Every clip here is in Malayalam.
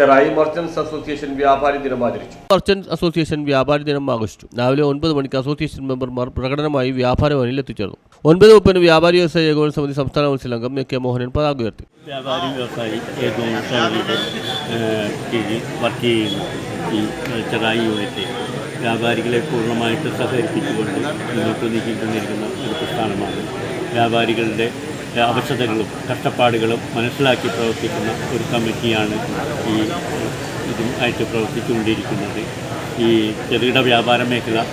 Cherai merchants association വ്യാപാരി ദിനം ആചരിച്ചു. മർച്ചന്റ് അസോസിയേഷൻ വ്യാപാരി ദിനം ആഘോഷിച്ചു. രാവിലെ ഒൻപത് മണിക്ക് അസോസിയേഷൻ മെമ്പർമാർ പ്രകടനമായി വ്യാപാര ഭവനിൽ എത്തിച്ചേർന്നു. ഒൻപത് മുപ്പതിന് വ്യാപാരി വ്യവസായ ഏകോപന സമിതി സംസ്ഥാന കൗൺസിൽ അംഗം എ കെ മോഹനൻ പതാക ഉയർത്തി വ്യാപാരി വ്യവസായി ഏകോപന സമിതിയുടെ കീഴിൽ വർക്ക് ചെയ്യുന്ന ഈ ചെറായി യൂണിറ്റ് വ്യാപാരികളെ പൂർണമായിട്ട് സഹകരിപ്പിച്ചുകൊണ്ട് മുന്നോട്ട് നീക്കിക്കൊണ്ടിരിക്കുന്ന ഒരു പ്രസ്ഥാനമാണ് വ്യാപാരികളുടെ അവശതകളും കഷ്ടപ്പാടുകളും മനസ്സിലാക്കി പ്രവർത്തിക്കുന്ന ഒരു കമ്മിറ്റിയാണ് ഈ ഇതുമായിട്ട് പ്രവർത്തിച്ചുകൊണ്ടിരിക്കുന്നത്. ഈ ചെറുകിട വ്യാപാര മേഖല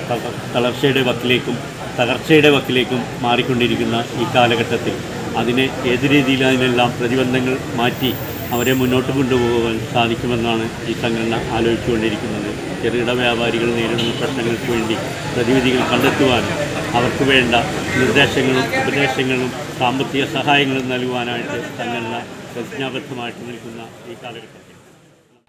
തളർച്ചയുടെ വക്കിലേക്കും തകർച്ചയുടെ വക്കിലേക്കും മാറിക്കൊണ്ടിരിക്കുന്ന ഈ കാലഘട്ടത്തിൽ അതിനെ ഏത് രീതിയിൽ അതിനെല്ലാം പ്രതിബന്ധങ്ങൾ മാറ്റി അവരെ മുന്നോട്ട് കൊണ്ടുപോകാൻ സാധിക്കുമെന്നാണ് ഈ സംഘടന ആലോചിച്ചുകൊണ്ടിരിക്കുന്നത്. ചെറുകിട വ്യാപാരികൾ നേരിടുന്ന പ്രശ്നങ്ങൾക്ക് വേണ്ടി പ്രതിവിധികൾ കണ്ടെത്തുവാനും അവർക്ക് വേണ്ട നിർദ്ദേശങ്ങളും ഉപദേശങ്ങളും സാമ്പത്തിക സഹായങ്ങളും നൽകുവാനായിട്ട് സംഘടന പ്രതിജ്ഞാബദ്ധമായിട്ട് നിൽക്കുന്ന ഈ കാലഘട്ടത്തിൽ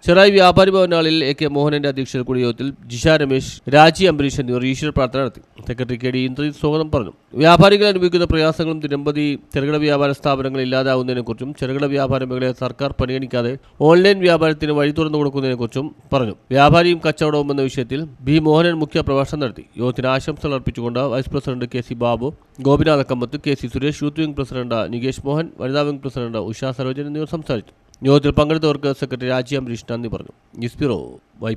ചെറായി വ്യാപാരി ഭവൻ ഹാളിൽ എ കെ മോഹനന്റെ അധ്യക്ഷതയിൽ കൂടിയ യോഗത്തിൽ ജിഷ രമേശ് രാജി അംബരീഷ് എന്നിവർ ഈശ്വര പ്രാർത്ഥന നടത്തി. സെക്രട്ടറി കെ ഡി ഇന്ദ്രജിത് സ്വാഗതം പറഞ്ഞു. വ്യാപാരികൾ അനുഭവിക്കുന്ന പ്രയാസങ്ങളും ദിനംപ്രതി ചെറുകിട വ്യാപാര സ്ഥാപനങ്ങൾ ഇല്ലാതാവുന്നതിനെക്കുറിച്ചും ചെറുകിട വ്യാപാര മേഖലയെ സർക്കാർ പരിഗണിക്കാതെ ഓൺലൈൻ വ്യാപാരത്തിന് വഴി തുറന്നു കൊടുക്കുന്നതിനെക്കുറിച്ചും പറഞ്ഞു. വ്യാപാരിയും കച്ചവടവും എന്ന വിഷയത്തിൽ ബി മോഹനൻ മുഖ്യ പ്രഭാഷണം നടത്തി. യോഗത്തിന് ആശംസകൾ അർപ്പിച്ചുകൊണ്ട് vice president K C Babu Gopinatha Kammath K C Suresh youth wing president Nikesh Mohan വനിതാ വിംഗ് പ്രസിഡന്റ് ഉഷാ സരോജൻ എന്നിവർ സംസാരിച്ചു. യോഗത്തിൽ പങ്കെടുത്തവർക്ക് സെക്രട്ടറി രാജി അംബരീഷ് നന്ദി പറഞ്ഞു. News bureau Y